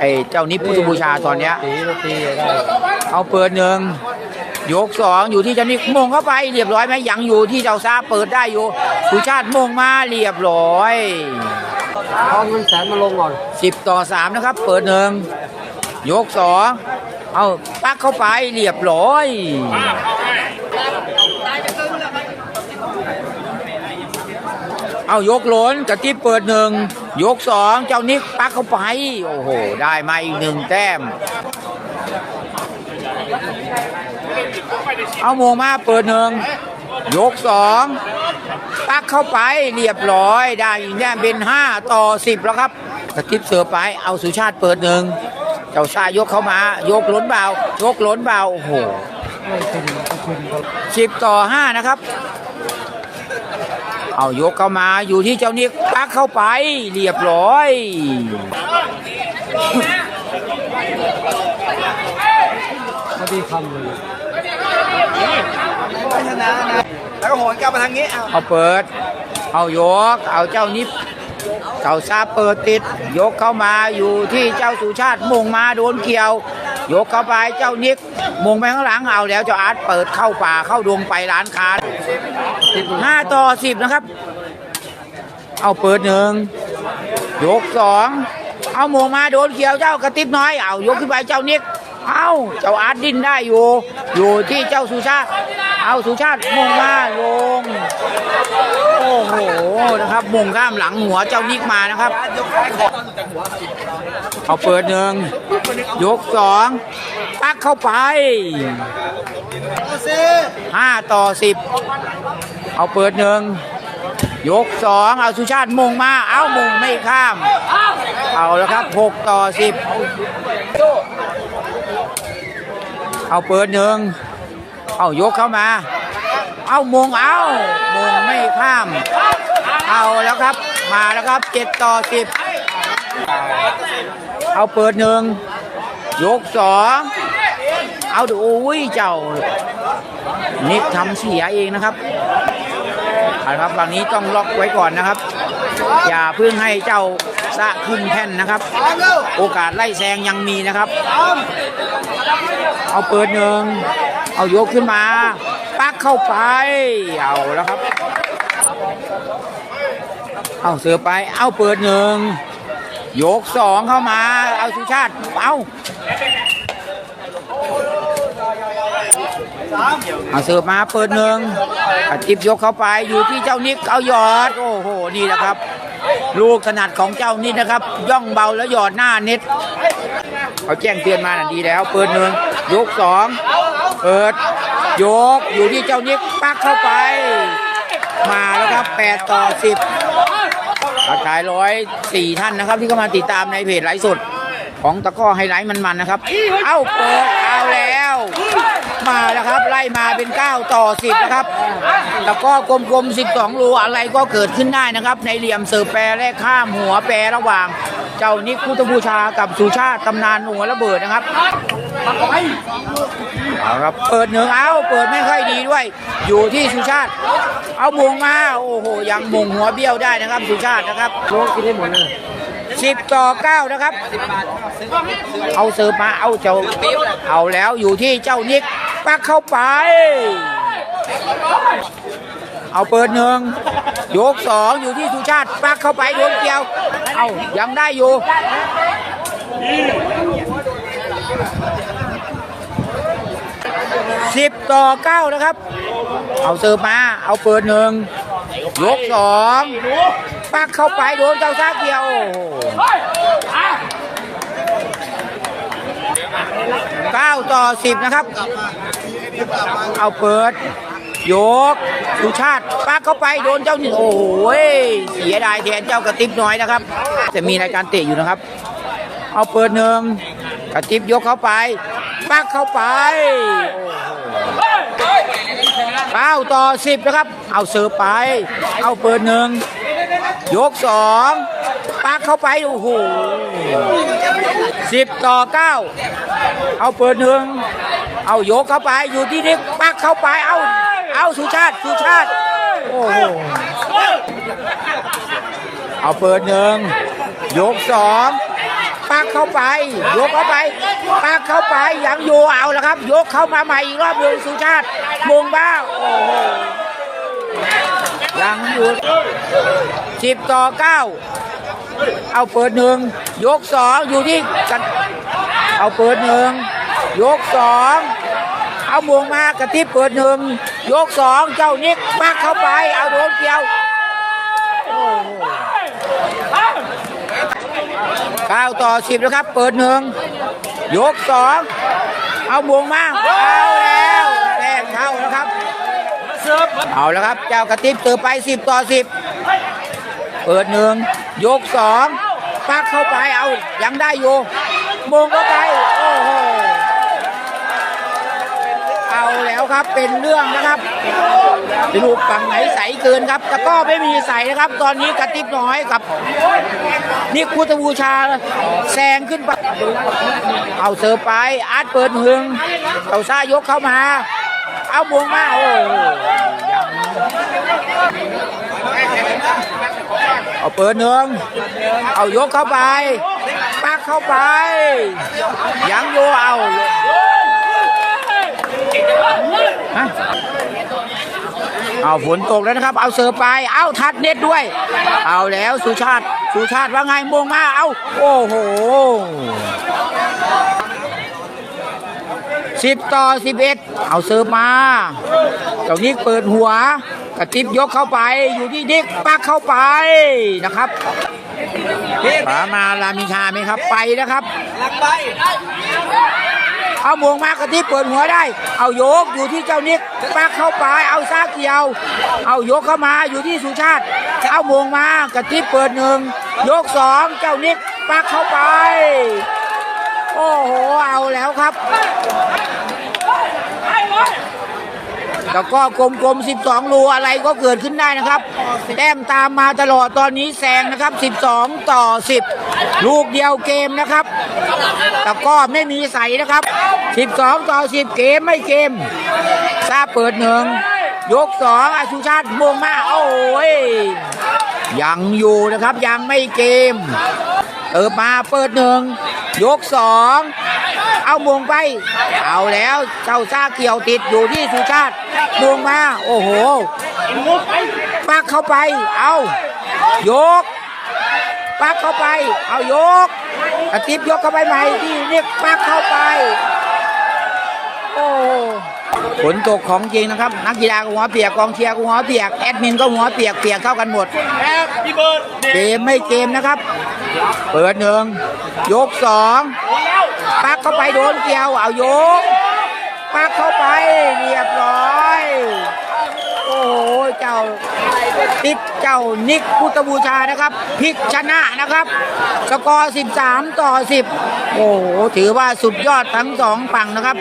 ไอ้เจ้านิพพุทธบูชาตอนเนี้ย ตีตีได้เอาเปิดหนึ่งยกสองอยู่ที่เจ้านิกมงเข้าไปเรียบร้อยไหมยังอยู่ที่เจ้าซาเปิดได้อยู่สุชาติมงมาเรียบร้อย เอาเงินแสนมาลงก่อนสิบต่อสามนะครับ เปิดหนึ่งยกสองเอาปักเข้าไปเรียบร้อย เอายกหล้นกระติบเปิดหนึ่ง ยกสองเจ้านิกปักเข้าไป โอ้โห ได้มาอีกหนึ่งแต้ม เอาโมงมาเปิดหนึ่งยกสองปักเข้าไปเรียบร้อย ได้อีกแต้มเป็นห้าต่อสิบแล้วครับกระติบเสือไปเอาสุชาติเปิดหนึ่งเจ้าชายยกเข้ามา ยกล้นเบายกล้นเบาโอ้โหสิบต่อห้านะครับ เอายกเข้ามาอยู่ที่เจ้านิกปักเข้าไปเรียบร้อยพอดีคำเลยแล้วก็โหนกลับมาทางนี้เอาเอาเปิด เอายก เอาเจ้านิพเจ้าซาเปิดติด ยกเข้ามาอยู่ที่เจ้าสุชาติมงมาโดนเกี่ยว ยกเข้าไปเจ้านิกมงไปข้างหลังเอาแล้วเจ้าอาร์ตเปิดเข้าป่าเข้าดงไปร้านค้า ห้าต่อสิบนะครับ เอาเปิดหนึ่งยกสองเอาหมงมาโดนเกี่ยวเจ้ากระติบน้อยเอายกขึ้นไปเจ้านิกเอาเจ้าอาร์ตดิ้นได้อยู่ อยู่ที่เจ้าสุชาติ เอาสุชาติมงมาลงโอ้โหนะครับมงข้ามหลังหัวเจ้านิกมานะครับเอาเปิดหนึ่งยกสองปักเข้าไปห้าต่อสิบ เอาเปิดหนึ่งยกสองเอาสุชาติมุงมา เอามุงไม่ข้าม เอาแล้วครับหกต่อสิบเอาเปิดหนึ่งเอายกเข้ามา เอามุงเอามุงไม่ข้าม เอาแล้วครับมาแล้วครับเจ็ดต่อสิบเอาเปิดหนึ่งยกสองเอาดูอุ้ยเจ้านิกทำเสียเองนะครับ เอาละครับฝั่งนี้ต้องล็อกไว้ก่อนนะครับ อย่าเพิ่งให้เจ้าสะขึ้นแท่นนะครับ โอกาสไล่แซงยังมีนะครับ เอาเปิดหนึ่งเอายกขึ้นมา ปักเข้าไป เอาแล้วครับ เอาเสือไป เอาเปิดหนึ่งยกสองเข้ามา เอาสุชาติ เอา เอาเสือมาเปิดหนึ่งกระติบยกเข้าไปอยู่ที่เจ้านิกเอาหยอด โอ้โหนี่แหละครับ ลูกถนัดของเจ้านิดนะครับ ย่องเบาแล้วหยอดหน้าเน็ตเขาแจ้งเตือนมาน่ะดีแล้ว เปิดหนึ่งยกสองเปิด ยกอยู่ที่เจ้านิกปักเข้าไป มาแล้วครับแปดต่อสิบกระจายร้อยสี่ท่านนะครับ ที่เข้ามาติดตามในเพจไลฟ์สดของตะก้อไฮไลท์มันๆนะครับ เอ้าเปิดเอาแล้ว มาแล้วครับ ไล่มาเป็น 9 ต่อ 10 นะครับตะกร้อกลมๆ 12 รูอะไรก็เกิดขึ้นได้นะครับ ในเหลี่ยมเสิร์ฟแปรและข้ามหัวแปรระหว่าง เจ้านิกพุทธบูชากับสุชาติตำนานหัวระเบิดนะครับเอาครับเปิดหนึ่งเอาเปิดไม่ค่อยดีด้วย อยู่ที่สุชาติ เอามงมาโอ้โหยังมงหัวเบี้ยวได้นะครับ สุชาตินะครับโลกินได้หมดเลย สิบต่อเก้านะครับ เอาเสิร์ฟมาเอาเจ้าเอาแล้วอยู่ที่เจ้านิกปักเข้าไป เอาเปิดหนึ่งยกสองอยู่ที่สุชาติปักเข้าไปโดนเกี่ยว เอายังได้อยู่สิบต่อเก้านะครับ เอาเสิร์ฟมา เอาเปิดหนึ่ง ยกสองปักเข้าไปโดนเจ้าซากเดียวเก้าต่อสิบนะครับ เอาเปิด ยกสุชาติปักเข้าไปโดนเจ้าหนึ่งโอ้โหเสียดายแทนเจ้ากระติบน้อยนะครับ จะมีรายการเตะอยู่นะครับ เอาเปิดหนึ่ง กระติบยกเข้าไปปักเข้าไปเก้าต่อสิบนะครับ เอาเสิร์ฟไป เอาเปิดหนึ่งยกสองปักเข้าไปโอ้โหสิบต่อเก้าเอาเปิดหนึ่งเอายกเข้าไปอยู่ที่นี่ปักเข้าไปเอาเอาสุชาติสุชาติโอ้โหเอาเปิดหนึ่งยกสอง ปักเข้าไป ยกเข้าไป ปักเข้าไปยังอยู่เอาละครับ ยกเข้ามาใหม่อีกรอบหนึ่งสุชาติมงบ้าโอ้โหยังอยู่สิบต่อเก้าเอาเปิดหนึ่งยกสองอยู่ที่กันเอาเปิดหนึ่งยกสองเอามวงมากระติบเปิดหนึ่งยกสองเจ้านิกปักเข้าไป เอาโดนเกี่ยวโอ้โห เก้าต่อสิบนะครับ เปิดหนึ่งยกสองเอาบวงมาเอาแล้วแทงเข้านะครับเอาแล้วครับ เจ้ากระติบเติมไปสิบต่อสิบเปิดหนึ่งยกสองปักเข้าไปเอายังได้อยู่มงเข้าไป โอ้โห เอาแล้วครับเป็นเรื่องนะครับลูกฝั่งไหนใสเกินครับแต่ก็ไม่มีใสนะครับ ตอนนี้กระติบน้อยกับนี่พุทธบูชาแซงขึ้นไปเอาเสิร์ฟไปอาร์ตเปิดหึงเอาซ่ายกเข้ามา เอาบวงมาโอ้เอาเปิดหนึ่งเอายกเข้าไปปักเข้าไปยังโยเอา เอาฝนตกแล้วนะครับ เอาเสิร์ฟไป เอาทัดเน็ตด้วย เอาแล้วสุชาติ สุชาติว่าไงมงมา เอาโอ้โหสิบต่อสิบเอ็ดเอาเสิร์ฟมาเจ้านิกเปิดหัวกระติบยกเข้าไป อยู่ที่นิกปักเข้าไปนะครับป๋ามาลามินทาไหมครับ ไปนะครับ หลังไป เอาหมวงมากระทิบเปิดหัวได้ เอายกอยู่ที่เจ้านิกปักเข้าไปเอาซาเกียว เอายกเข้ามาอยู่ที่สุชาติ เอาหมวงมากระทิบเปิดหนึ่งยกสองเจ้านิกปักเข้าไป โอ้โห เอาแล้วครับ แล้วก็กลมๆ 12 รูอะไรก็เกิดขึ้นได้นะครับ แต้มตามมาตลอดตอนนี้แซงนะครับ 12 ต่อ 10 ลูกเดียวเกมนะครับแต่ก็ไม่มีใสนะครับ 12 ต่อ 10 เกมไม่เกมซาเปิดหนึ่งยกสองอาชุชาติมวงมาโอ้ยยังอยู่นะครับยังไม่เกมเติมมาเปิดหนึ่งยกสองเอามงไป เอาแล้วเจ้าซาเกี่ยวติดอยู่ที่สุชาติ มงมา โอ้โห ปักเข้าไป เอายก ปักเข้าไป เอายกอาทิตย์ยกเข้าไปใหม่ที่นี่ปักเข้าไป โอ้ฝนตกของจริงนะครับ นักกีฬาก็หัวเปียกกองเชียร์ก็หัวเปียกแอดมินก็หัวเปียกเปียกเข้ากันหมดเกมไม่เกมนะครับ เปิดหนึ่งยกสองปักเข้าไปโดนเกี่ยวเอายก ปักเข้าไปเรียบร้อย โอ้โหเจ้าติดเจ้านิกพุทธบูชานะครับพลิกชนะนะครับ สกอร์ 13 ต่อ 10 โอ้โห ถือว่าสุดยอดทั้งสองฝั่งนะครับ